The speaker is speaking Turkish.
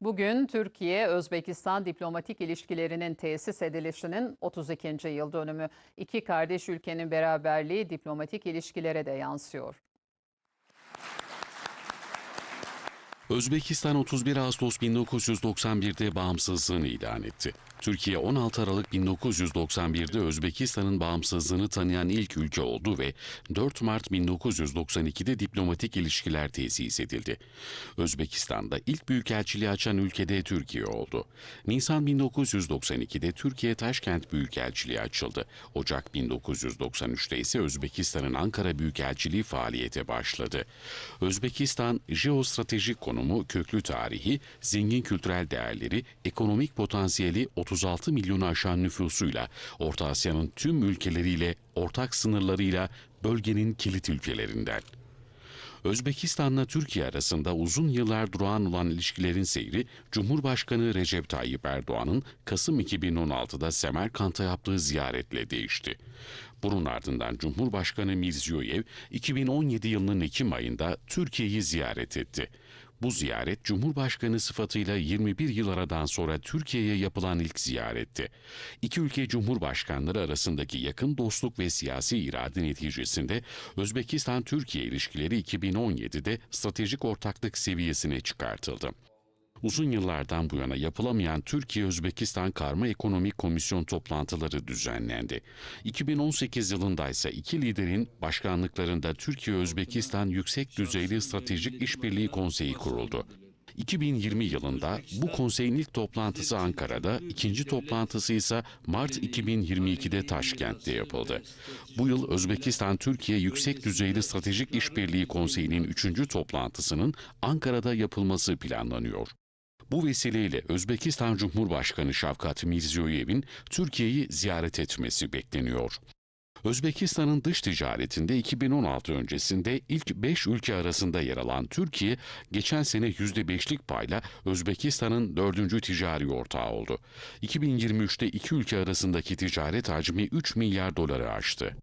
Bugün Türkiye-Özbekistan diplomatik ilişkilerinin tesis edilişinin 32. yıl dönümü. İki kardeş ülkenin beraberliği diplomatik ilişkilere de yansıyor. Özbekistan 31 Ağustos 1991'de bağımsızlığını ilan etti. Türkiye 16 Aralık 1991'de Özbekistan'ın bağımsızlığını tanıyan ilk ülke oldu ve 4 Mart 1992'de diplomatik ilişkiler tesis edildi. Özbekistan'da ilk büyükelçiliği açan ülkede Türkiye oldu. Nisan 1992'de Türkiye Taşkent Büyükelçiliği açıldı. Ocak 1993'te ise Özbekistan'ın Ankara Büyükelçiliği faaliyete başladı. Özbekistan jeostratejik konumu, köklü tarihi, zengin kültürel değerleri, ekonomik potansiyeli 36 milyonu aşan nüfusuyla, Orta Asya'nın tüm ülkeleriyle, ortak sınırlarıyla bölgenin kilit ülkelerinden. Özbekistan'la Türkiye arasında uzun yıllar durağan olan ilişkilerin seyri, Cumhurbaşkanı Recep Tayyip Erdoğan'ın Kasım 2016'da Semerkant'a yaptığı ziyaretle değişti. Bunun ardından Cumhurbaşkanı Mirziyoyev 2017 yılının Ekim ayında Türkiye'yi ziyaret etti. Bu ziyaret Cumhurbaşkanı sıfatıyla 21 yıl aradan sonra Türkiye'ye yapılan ilk ziyaretti. İki ülke Cumhurbaşkanları arasındaki yakın dostluk ve siyasi irade neticesinde Özbekistan-Türkiye ilişkileri 2017'de stratejik ortaklık seviyesine çıkartıldı. Uzun yıllardan bu yana yapılamayan Türkiye-Özbekistan Karma Ekonomik Komisyon toplantıları düzenlendi. 2018 yılında ise iki liderin başkanlıklarında Türkiye-Özbekistan Yüksek Düzeyli Stratejik İşbirliği Konseyi kuruldu. 2020 yılında bu konseyin ilk toplantısı Ankara'da, ikinci toplantısı ise Mart 2022'de Taşkent'te yapıldı. Bu yıl Özbekistan-Türkiye Yüksek Düzeyli Stratejik İşbirliği Konseyi'nin üçüncü toplantısının Ankara'da yapılması planlanıyor. Bu vesileyle Özbekistan Cumhurbaşkanı Şavkat Mirziyoyev'in Türkiye'yi ziyaret etmesi bekleniyor. Özbekistan'ın dış ticaretinde 2016 öncesinde ilk 5 ülke arasında yer alan Türkiye, geçen sene %5'lik payla Özbekistan'ın dördüncü ticari ortağı oldu. 2023'te iki ülke arasındaki ticaret hacmi 3 milyar doları aştı.